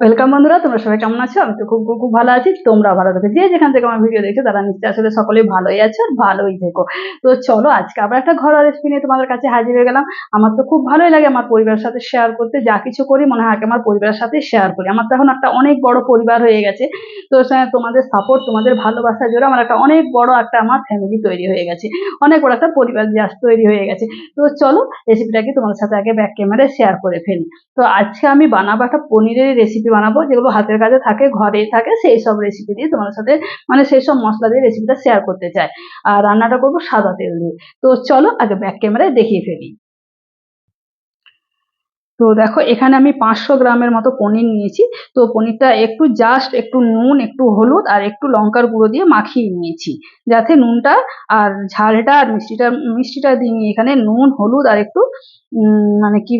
Welcome বন্ধুরা, তোমরা সবাই কেমন আছো? আমি তো খুব খুব ভালো আছি। তোমরা ভালো থাকো। যে যেখান থেকে আমার ভিডিও দেখছ, তারা নিশ্চয়ই আসলে সকলেই ভালোই আছো আর ভালোই থেকো। তো চলো, আজকে আবার একটা ঘরোয়া রেসিপি নিয়ে তোমাদের কাছে হাজির হয়ে গেলাম। আমার তো খুব ভালোই লাগে আমার পরিবারের সাথে শেয়ার করতে। যা কিছু করি, মনে হয় আমার পরিবারের সাথে শেয়ার করি। আমার তো এখন একটা অনেক বড় পরিবার হয়ে গেছে। তো তোমাদের সাপোর্ট তোমাদের ভালোবাসা জোরে আমার একটা অনেক বড় একটা আমার ফ্যামিলি তৈরি হয়ে গেছে। অনেক বড় একটা পরিবার জাস তৈরি হয়ে গেছে। তো চলো রেসিপিটাকে তোমাদের সাথে আগে ব্যাক ক্যামেরায় শেয়ার করে ফেলি। তো আজকে আমি বানাবো একটা পনিরের রেসিপি বানাবো, যেগুলো হাতের কাছে থাকে ঘরে থাকে, সেই সব রেসিপি দিয়ে তোমার সাথে মানে সেই সব মশলা দিয়ে রেসিপিটা শেয়ার করতে চাই। আর রান্নাটা করব সাদা তেল দিয়ে। তো চলো আগে ব্যাক ক্যামেরায় দেখিয়ে ফেলি। তো দেখো, এখানে আমি পাঁচশো গ্রামের মতো পনির নিয়েছি। তো পনিরটা একটু জাস্ট একটু নুন, একটু হলুদ আর একটু লঙ্কার গুঁড়ো দিয়ে মাখিয়ে নিয়েছি। যাতে নুনটা আর ঝালটা আর মিষ্টিটা মিষ্টিটা দিইনি এখানে নুন, হলুদ আর একটু মানে কি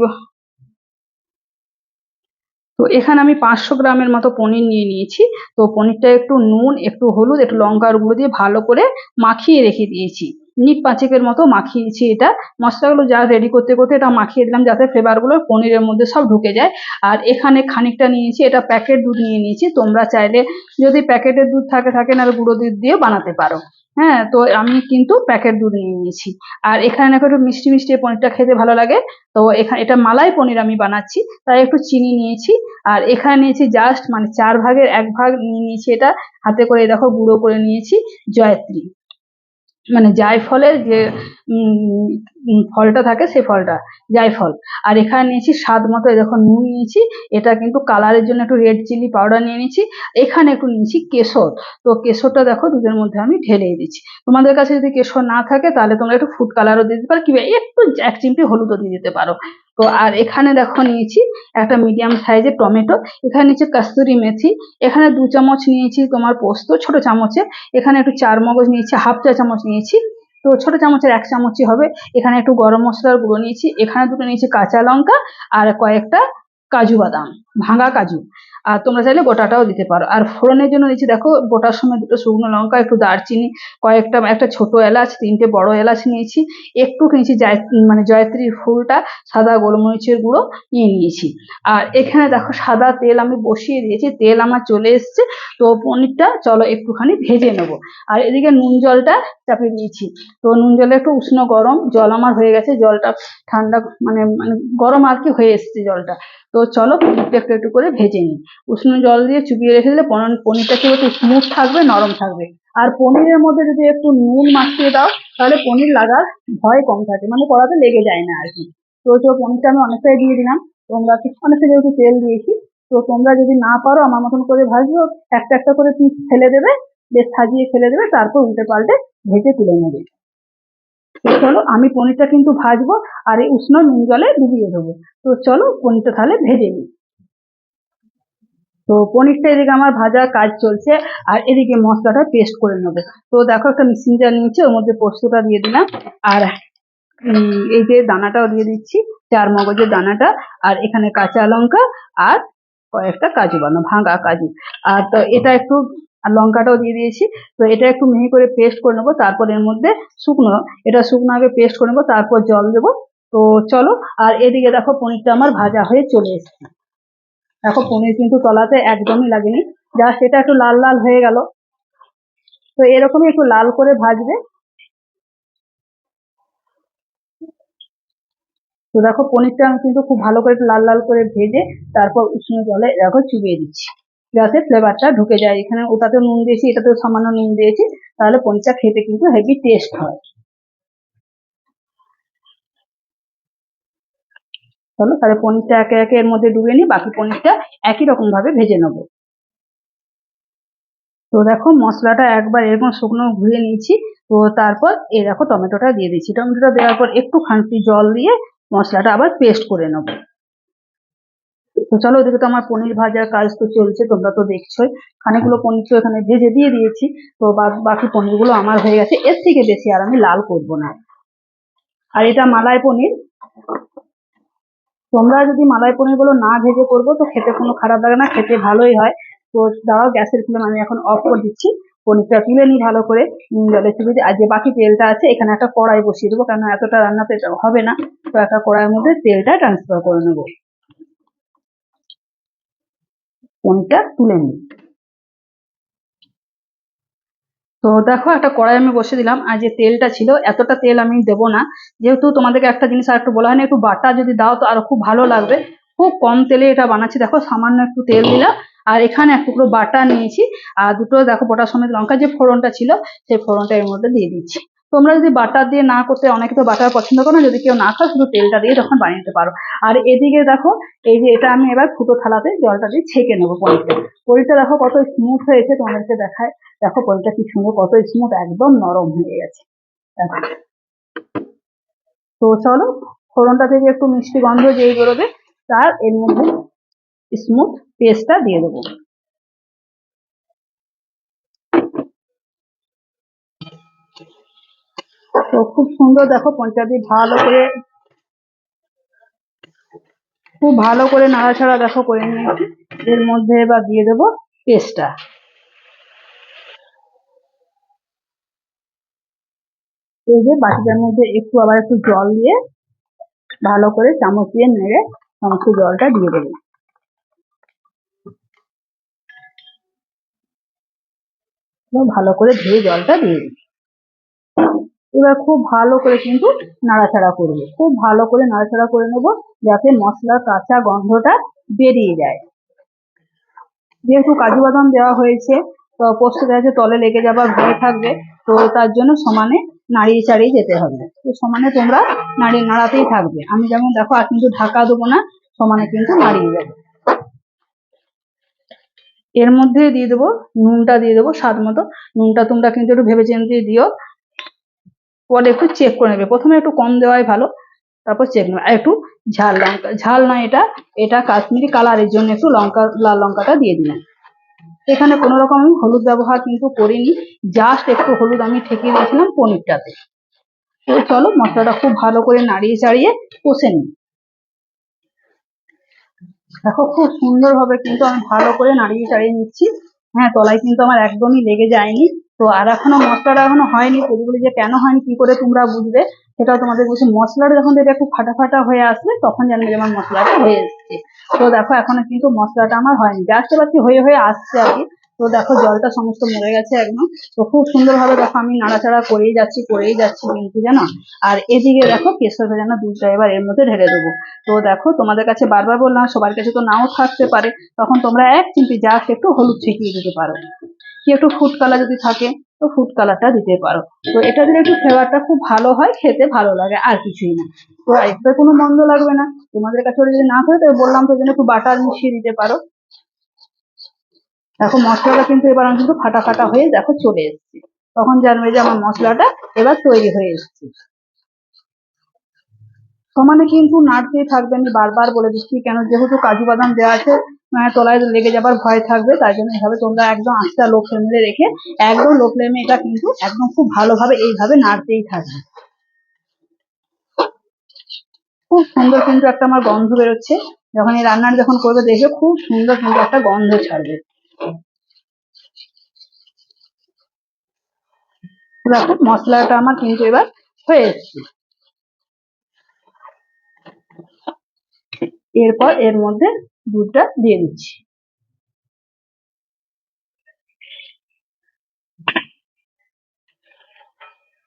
তো এখানে আমি পাঁচশো গ্রামের মতো পনির নিয়ে নিয়েছি। তো পনিরটা একটু নুন, একটু হলুদ, একটু লঙ্কার গুঁড়ো দিয়ে ভালো করে মাখিয়ে রেখে দিয়েছি। মিনিট পাঁচেকের মতো মাখিয়েছি এটা। মশলাগুলো যা রেডি করতে করতে এটা মাখিয়ে দিলাম যাতে ফ্লেভারগুলো পনিরের মধ্যে সব ঢুকে যায়। আর এখানে খানিকটা নিয়েছি, এটা প্যাকেট দুধ নিয়ে নিয়েছি। তোমরা চাইলে যদি প্যাকেটের দুধ থাকে থাকে না গুঁড়ো দুধ দিয়ে বানাতে পারো। হ্যাঁ তো আমি কিন্তু প্যাকেট দুধ নিয়ে নিয়েছি। আর এখানে একটু মিষ্টি মিষ্টি পনিরটা খেতে ভালো লাগে। তো এখানে এটা মালাই পনির আমি বানাচ্ছি, তাই একটু চিনি নিয়েছি। আর এখানে নিয়েছি জাস্ট মানে চার ভাগের এক ভাগ নিয়ে নিয়েছি এটা। হাতে করে দেখো গুঁড়ো করে নিয়েছি। জয়ত্রী। মানে জায়ফলের যে ফলটা থাকে সেই ফলটা জায়ফল আর এখানে নিয়েছি স্বাদ মতো দেখো নুন নিয়েছি, এটা কিন্তু কালারের জন্য একটু রেড চিলি পাউডার নিয়ে নিয়েছি। এখানে একটু নিয়েছি কেশর। তো কেশরটা দেখো দুধের মধ্যে আমি ঢেলে দিচ্ছি তোমাদের কাছে যদি কেশর না থাকে, তাহলে তোমরা একটু ফুড কালারও দিতে পারো, কিংবা একটু এক চিমটি হলুদও দিয়ে দিতে পারো। তো আর এখানে দেখো নিয়েছি একটা মিডিয়াম সাইজের টমেটো এখানে নিয়েছি কাস্তুরি মেথি, এখানে দু চামচ নিয়েছি তোমার পোস্ত, ছোট চামচে। এখানে একটু চার মগজ নিয়েছি, হাফ চা চামচ নিয়েছি। তো ছোট চামচের এক চামচই হবে। এখানে একটু গরম মশলার গুঁড়ো নিয়েছি, এখানে দুটো নিয়েছি কাঁচা লঙ্কা আর কয়েকটা কাজু বাদাম, ভাঙা কাজু। আর তোমরা চাইলে গোটাটাও দিতে পারো। আর ফোড়নের জন্য নিয়েছি দেখো, গোটার সময় দুটো শুকনো লঙ্কা, একটু দারচিনি, কয়েকটা, একটা ছোট এলাচ, তিনটে বড় এলাচ নিয়েছি। একটু নিয়েছি জয় মানে জয়ত্রীর ফুলটা, সাদা গোলমরিচের গুঁড়ো নিয়ে নিয়েছি। আর এখানে দেখো, সাদা তেল আমি বসিয়ে দিয়েছি, তেল আমার চলে এসছে, তো পনিরটা চলো একটুখানি ভেজে নেব। আর এদিকে নুন জলটা চাপিয়ে দিয়েছি। তো নুন জলে একটু উষ্ণ গরম, জল আমার হয়ে গেছে, জলটা ঠান্ডা মানে মানে গরম আর কি হয়ে এসছে জলটা। তো চলো পনিরটা একটু একটু করে ভেজে নিই। উষ্ণ জল দিয়ে চুপিয়ে রেখে দিলে পনির- পনিরটা কি একটু স্মুথ থাকবে, নরম থাকবে। আর পনিরের মধ্যে যদি একটু নুন মাখিয়ে দাও, তাহলে পনির লাগার ভয় কম থাকে মানে কড়াতে লেগে যায় না আর কি। তো তো পনিরটা আমি অনেকটাই দিয়ে দিলাম। তোমরা অনেকটা যেহেতু তেল দিয়েছি। তো তোমরা যদি না পারো, আমার মতন করে ভাজবো, একটা একটা করে পিস ফেলে দেবে, বেশ সাজিয়ে ফেলে দেবে, তারপর উল্টে পাল্টে ভেজে তুলে নেবে। তো চলো আমি পনিরটা কিন্তু ভাজবো আর এই উষ্ণ নুন জলে ডুবিয়ে দেবো। তো চলো পনিরটা তাহলে ভেজে নিই। তো পনিরটা এদিকে আমার ভাজার কাজ চলছে আর এদিকে মশলাটা পেস্ট করে নেব। তো দেখো একটা মিক্সিং জার নিয়েছি, ওর মধ্যে পোস্তটা দিয়ে দিলাম। আর এই যে দানাটাও দিয়ে দিচ্ছি, চার মগজের দানাটা, আর এখানে কাঁচা লঙ্কা আর কয়েকটা কাজু বাদাম, ভাঙা কাজু। আর তো এটা একটু আর লঙ্কাটাও দিয়ে দিয়েছি। তো এটা একটু মিহি করে পেস্ট করে নেব, তারপর এর মধ্যে শুকনো, এটা শুকনো আগে পেস্ট করে নেব, তারপর জল দেবো। তো চলো, আর এদিকে দেখো পনিরটা আমার ভাজা হয়ে চলে এসেছে। দেখো পনির কিন্তু তলাতে একদমই লাগেনি। জাস্ট এটা একটু লাল লাল হয়ে গেল। তো এরকমই একটু লাল করে ভাজবে। তো দেখো পনিরটা আমি কিন্তু খুব ভালো করে লাল লাল করে ভেজে তারপর উষ্ণ জলে দেখো চুবিয়ে দিচ্ছি। যাতে ফ্লেভারটা ঢুকে যায়। এখানে ওটাতে নুন দিয়েছি, এটাতেও সামান্য নুন দিয়েছি, তাহলে পনিরটা খেতে কিন্তু হেভি টেস্ট হয়। চলো, তাহলে পনিরটা একে একে এর মধ্যে ডুবিয়ে নিই, বাকি পনিরটা একই রকম ভাবে ভেজে নেব। তো দেখো, মশলাটা একবার এরকম শুকনো ঘুরিয়ে নিয়েছি, তো তারপর এই দেখো, টমেটোটা দিয়ে দিচ্ছি টমেটোটা দেওয়ার পর একটু খানটি জল দিয়ে মশলাটা আবার পেস্ট করে নেব। তো চলো ওদিকে তো আমার পনির ভাজার কাজ তো চলছে, তোমরা তো দেখছোই। খানিকগুলো পনির তো এখানে ভেজে দিয়ে দিয়েছি, তো বাকি পনিরগুলো আমার হয়ে গেছে। এর থেকে বেশি আর আমি লাল করব না। আর এটা মালাই পনির। তোমরা যদি মালাই পনিরগুলো না ভেজে করব, তো খেতে কোনো খারাপ লাগে না, খেতে ভালোই হয়। তো দাঁড়াও গ্যাসের ফ্লেম আমি এখন অফ করে দিচ্ছি। পনিরটা তুলে নিই ভালো করে। জলে দিয়ে আর যে বাকি তেলটা আছে, এখানে একটা কড়াই বসিয়ে দেবো কেন এতটা রান্নাতে হবে না। তো একটা কড়াইয়ের মধ্যে তেলটা ট্রান্সফার করে নেব। পনিরটা তুলে নিই। তো দেখো একটা কড়াই আমি বসে দিলাম। আর যে তেলটা ছিল, এতটা তেল আমি দেবো না। যেহেতু তোমাদেরকে একটা জিনিস আর একটু বলা হয়নি, একটু বাটা যদি দাও তো আরও খুব ভালো লাগবে। খুব কম তেলে এটা বানাচ্ছি। দেখো সামান্য একটু তেল দিলাম। আর এখানে এক টুকরো বাটা নিয়েছি। আর দুটো, দেখো গোটা সমেত লঙ্কা যে ফোড়নটা ছিল, সেই ফোড়নটা এর মধ্যে দিয়ে দিচ্ছি। তোমরা যদি বাটার দিয়ে না করতে অনেকে তো বাটার পছন্দ করো না, যদি কেউ না খাও শুধু তেলটা দিয়ে তখন বানিয়ে নিতে পারো। আর এদিকে দেখো, এই যে এটা আমি এবার ফুটো থালাতে জলটা দিয়ে ছেঁকে নেব পনিরটা। পনিরটা দেখো কত স্মুথ হয়েছে, তোমাদেরকে দেখায়। দেখো পনিরটা কি সুন্দর, কত স্মুথ একদম নরম হয়ে গেছে। তো চলো, ফোড়নটা থেকে একটু মিষ্টি গন্ধ যেই বেরোবে, তার এর মধ্যে স্মুথ পেস্টটা দিয়ে দেবো। তো খুব সুন্দর দেখো পঞ্চা দিয়ে ভালো করে, খুব ভালো করে নাড়াচাড়া দেখো করে নিয়েছি। এর মধ্যে এবার দিয়ে দেবো পেস্টটা। এই যে বাটিটার মধ্যে একটু আবার একটু জল দিয়ে ভালো করে চামচ দিয়ে নেড়ে সমস্ত জলটা দিয়ে দেবো। ভালো করে ধুয়ে জলটা দিয়ে দিই। এবার খুব ভালো করে কিন্তু নাড়াচাড়া করব। খুব ভালো করে নাড়াচাড়া করে নেব যাতে মশলার কাঁচা গন্ধটা বেরিয়ে যায়। যেহেতু কাজু বাদাম দেওয়া হয়েছে, তো পোস্ত আছে তলে লেগে যাবার ভয় থাকবে, তো তার জন্য সমানে নাড়িয়ে চাড়িয়ে যেতে হবে। তো সমানে তোমরা নাড়িয়ে নাড়াতেই থাকবে। আমি যেমন দেখো, আর কিন্তু ঢাকা দেবো না, সমানে কিন্তু নাড়িয়ে যাবে। এর মধ্যে দিয়ে দেবো, নুনটা দিয়ে দেবো স্বাদ মতো। নুনটা তোমরা কিন্তু একটু ভেবে চিন্তে দিও। পরে একটু চেক করে নেবে। প্রথমে একটু কম দেওয়াই ভালো, তারপর চেক নেবে। আর একটু ঝাল লঙ্কা, ঝাল না এটা এটা কাশ্মীরি কালারের জন্য একটু লঙ্কা, লাল লঙ্কাটা দিয়ে দিলাম। এখানে কোনো রকম আমি হলুদ ব্যবহার কিন্তু করিনি জাস্ট একটু হলুদ আমি ঠেকিয়ে দিয়েছিলাম পনিরটাতে। তো চলো মশলাটা খুব ভালো করে নাড়িয়ে চাড়িয়ে কষে নিই। দেখো খুব সুন্দরভাবে কিন্তু আমি ভালো করে নাড়িয়ে চাড়িয়ে নিচ্ছি। হ্যাঁ তলায় কিন্তু আমার একদমই লেগে যায়নি। তো আর এখনও মশলাটা এখনও হয়নি বলি যে কেন হয়নি, কি করে তোমরা বুঝবে? সেটাও তোমাদের বলছি, মশলাটা যখন এটা একটু ফাটা ফাটা হয়ে আসবে, তখন জানবে যে আমার মশলাটা হয়ে এসছে। তো দেখো, এখনও কিন্তু মশলাটা আমার হয়নি। জাস্ট এবার কি হয়ে হয়ে আসছে আর কি। তো দেখো, জলটা সমস্ত মরে গেছে একদম। তো খুব সুন্দরভাবে দেখো, আমি নাড়াচাড়া করেই যাচ্ছি করেই যাচ্ছি কিন্তু, জানো? আর এদিকে দেখো কেশর ভেজানো দুধটা এবার এর মধ্যে ঢেলে দেবো। তো দেখো, তোমাদের কাছে বারবার বললাম, সবার কাছে তো নাও থাকতে পারে। তখন তোমরা এক চিমটি জাস্ট একটু হলুদ ছিটিয়ে দিতে পারো। কি একটু ফুড কালার যদি থাকে, তো ফুড কালারটা দিতে পারো। তো এটা দিলে একটু ফ্লেভারটা খুব ভালো হয়, খেতে ভালো লাগে, আর কিছুই না। তো এতে কোনো মন্দ লাগবে না। তোমাদের কাছে যদি না থাকে, তো বললাম তো জন্য একটু বাটার মিশিয়ে দিতে পারো। দেখো, মশলাটা কিন্তু এবার আমি কিন্তু ফাটা ফাটা হয়ে দেখো চলে এসেছি। তখন জানবে যে আমার মশলাটা এবার তৈরি হয়ে এসেছে। সমানে কিন্তু নাড়তেই থাকবে আমি বারবার বলে দিচ্ছি, কেন যেহেতু কাজু বাদাম দেওয়া আছে মানে তলায় লেগে যাবার ভয় থাকবে তাই জন্য এভাবে তোমরা একদম আস্তে লো ফ্লেমে রেখে, একদম লো ফ্লেমে এটা কিন্তু একদম খুব ভালোভাবে এইভাবে নাড়তেই থাকবে। খুব সুন্দর কিন্তু একটা আমার গন্ধ বেরোচ্ছে। যখন এই রান্নাটা যখন করবে, দেখবে খুব সুন্দর কিন্তু একটা গন্ধ ছাড়বে। মশলাটা আমার কিন্তু এবার হয়ে এসছে। এরপর এর মধ্যে দুধটা দিয়ে দিচ্ছি।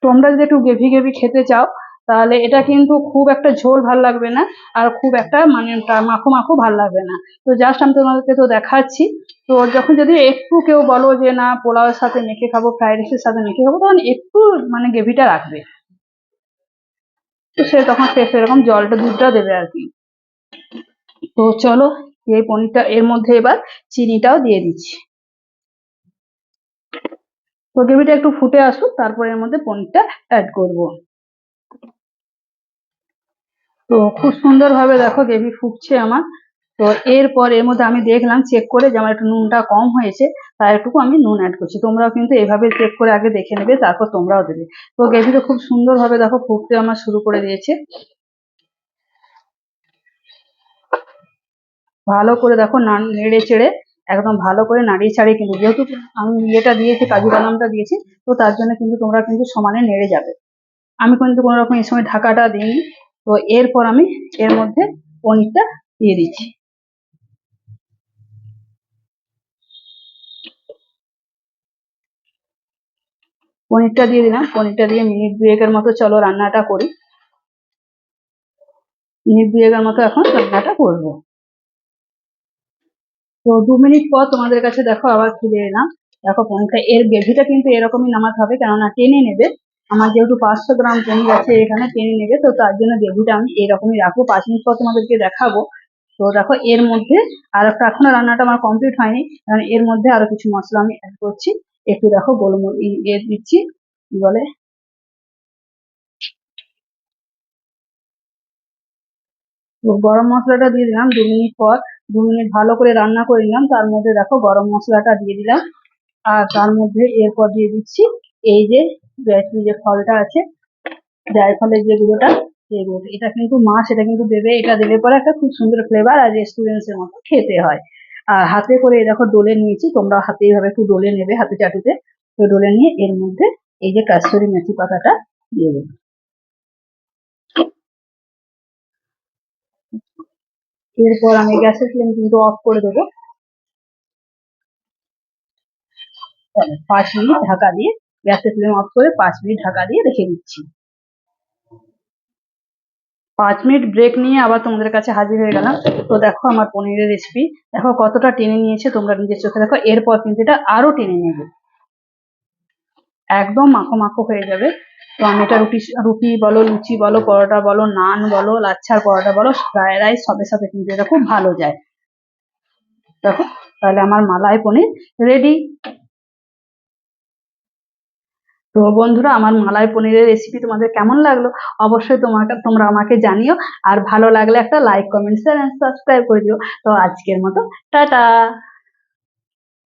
তোমরা যদি একটু গেভি গেভি খেতে চাও, তাহলে এটা কিন্তু খুব একটা ঝোল ভালো লাগবে না আর খুব একটা মানে মাখো মাখো ভালো লাগবে না। তো জাস্ট আমি তোমাদেরকে তো দেখাচ্ছি। তো যখন যদি একটু কেউ বলো যে, না, পোলাওয়ের সাথে মেখে খাব ফ্রাইড রাইসের সাথে মেখে খাব, তখন একটু মানে গ্রেভিটা রাখবে। তো সে তখন সে সেরকম জলটা, দুধটা দেবে আর কি। তো চলো এই পনিরটা, এর মধ্যে এবার চিনিটাও দিয়ে দিচ্ছি। তো গ্রেভিটা একটু ফুটে আসুক, তারপর এর মধ্যে পনিরটা অ্যাড করব। তো খুব সুন্দরভাবে দেখো গ্রেভি ফুটছে আমার। তো এরপর এর মধ্যে আমি দেখলাম চেক করে যে আমার একটু নুনটা কম হয়েছে, তার একটুকু আমি নুন অ্যাড করছি। তোমরাও কিন্তু এভাবে চেক করে আগে দেখে নেবে, তারপর তোমরাও দেবে। তো গ্রেভিটা খুব সুন্দরভাবে দেখো ফুটতে আমার শুরু করে দিয়েছে। ভালো করে দেখো নেড়ে চেড়ে একদম ভালো করে নাড়িয়ে ছাড়িয়ে কিন্তু, যেহেতু আমি ইয়েটা দিয়েছি কাজু বাদামটা দিয়েছি, তো তার জন্য কিন্তু তোমরা কিন্তু সমানে নেড়ে যাবে। আমি কিন্তু কোনো রকম এই সময় ঢাকাটা দিইনি, তো এরপর আমি এর মধ্যে পনিরটা দিয়ে দিচ্ছি। পনিরটা দিয়ে দিলাম, পনিরটা দিয়ে মিনিট দুয়েকের মতো চলো রান্নাটা করি। মিনিট দুয়েকের মতো এখন রান্নাটা করব। তো দু মিনিট পর তোমাদের কাছে দেখো আবার ফিরে এলাম। দেখো পনিরটা এর গ্রেভিটা কিন্তু এরকমই নামাতে হবে, কেননা টেনে নেবে। আমার যেহেতু পাঁচশো গ্রাম পনির আছে এখানে, টেনে নেবে, তো তার জন্য গ্রেভিটা আমি এরকমই রাখব। পাঁচ মিনিট পর তোমাদেরকে দেখাবো। তো দেখো, এর মধ্যে আর একটা এখনও রান্নাটা আমার কমপ্লিট হয়নি, কারণ এর মধ্যে আরও কিছু মশলা আমি অ্যাড করছি। একটু দেখো গোলমরিচ ইয়ে দিচ্ছি বলে গরম মশলাটা দিয়ে দিলাম দু মিনিট পর। দু মিনিট ভালো করে রান্না করে নিলাম। তার মধ্যে দেখো গরম মশলাটা দিয়ে দিলাম। আর তার মধ্যে এরপর দিয়ে দিচ্ছি এই যে জয়ত্রী যে ফলটা আছে জায়ফলের যে গুঁড়োটা এটা কিন্তু মাছ এটা কিন্তু দেবে, এটা দেবে পরে একটা খুব সুন্দর ফ্লেভার আর রেস্টুরেন্টস এর মতো খেতে হয়। আর হাতে করে দেখো ডোলে নিয়েছি তোমরা হাতে এইভাবে একটু ডোলে নেবে হাতে চাটুতে। তো ডলে নিয়ে এর মধ্যে এই যে কাস্তরি মেথি পাতাটা দিয়ে দেবে। এরপর আমি গ্যাসের ফ্লেম কিন্তু অফ করে দেবো। পাঁচ মিনিট ঢাকা দিয়ে গ্যাসের ফ্লেম অফ করে পাঁচ মিনিট ঢাকা দিয়ে রেখে দিচ্ছি। পাঁচ মিনিট ব্রেক নিয়ে আবার তোমাদের কাছে হাজির হয়ে গেলাম। তো দেখো আমার পনিরের রেসিপি দেখো কতটা টেনে নিয়েছে তোমরা নিজের চোখে। দেখো, এরপর কিন্তু এটা আরও টেনে নেবে। একদম মাখো মাখো হয়ে যাবে। এটা রুটি রুটি বলো, লুচি বলো, পরোটা বলো, নান বলো, লাচ্ছার পরোটা বলো ফ্রাইড রাইস সবের সাথে কিন্তু এটা খুব ভালো যায়। দেখো, তাহলে আমার মালাই পনির রেডি তো বন্ধুরা, আমার মালাই পনিরের রেসিপি তোমাদের কেমন লাগল? অবশ্যই তোমাকে, তোমরা আমাকে জানিও। আর ভালো লাগলে একটা লাইক কমেন্ট শেয়ার সাবস্ক্রাইব করে দিও। তো আজকের মতো, টাটা!